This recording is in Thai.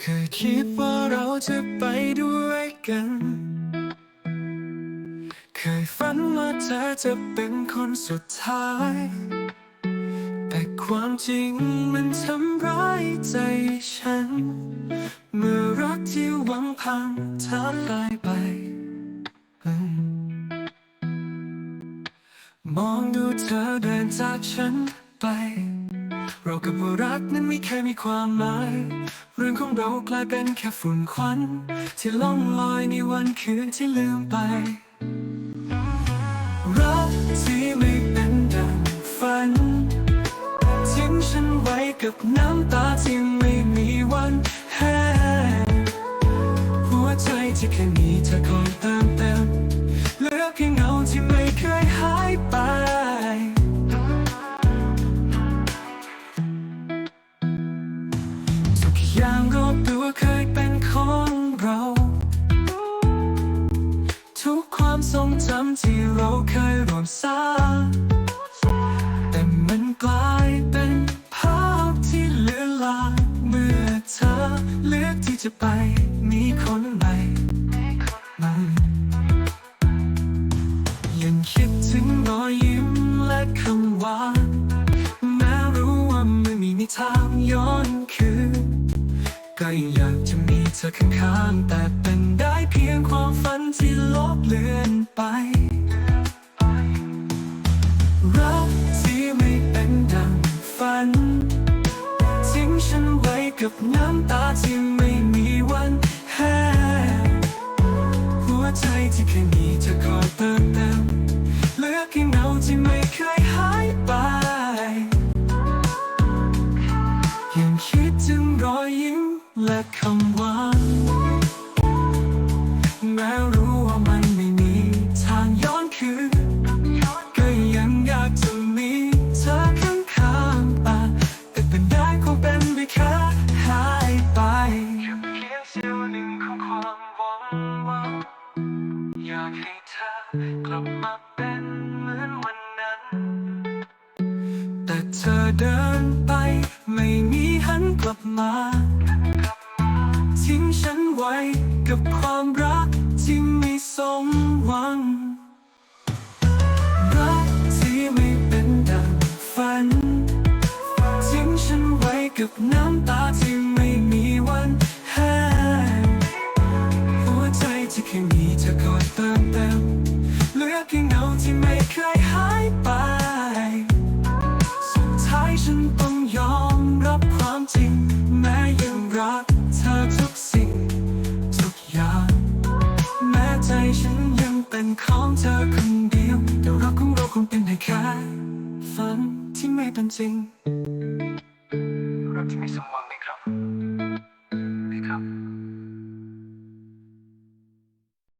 เคยคิดว่าเราจะไปด้วยกัน เคยฝันว่าเธอจะเป็นคนสุดท้าย แต่ความจริงมันทำร้ายใจฉัน เมื่อรักที่หวังพังทลายไป มองดูเธอเดินจากฉันไป เรากับว่ารักนั้นไม่เคยมีความหมาย เรื่องของเรากลายเป็นแค่ฝุ่นควัน ที่ล่องลอยในวันคืนที่ลืมไป รักที่ไม่เป็นดังฝัน ทิ้งฉันไว้กับน้ำตาที่ไม่มีวันแห้งหัวใจที่แค่มีเธอำที่เราเคยรวมสร้าง ก็ยังอยากจะมีเธอข้างๆ แต่เป็นได้เพียงความฝันที่ลบเลือนไป รักที่ไม่เป็นดังฝัน ทิ้งฉันไว้กับน้ำตาที่ไม่มีวันแห้งหัวใจที่แค่มีเธอคอยเติมเต็มเหลือเพียงเงาที่ไม่ บมาเป็นเหมือนวันนั้น แต่เธอเดินไปไม่มีหันกลับมา ทิ้งฉันไว้กับความรักที่ไม่สมหวัง รักที่ไม่เป็นดังฝัน ทิ้งฉันไว้กับน้ำ รักเธอทุกสิ่ง ทุกอย่าง แม้ใจฉันยังเป็นของเธอคนเดียวแต่รักของเราคงเป็นได้แค่ฝันที่ไม่เป็นจริงรักที่ไม่สมหวัง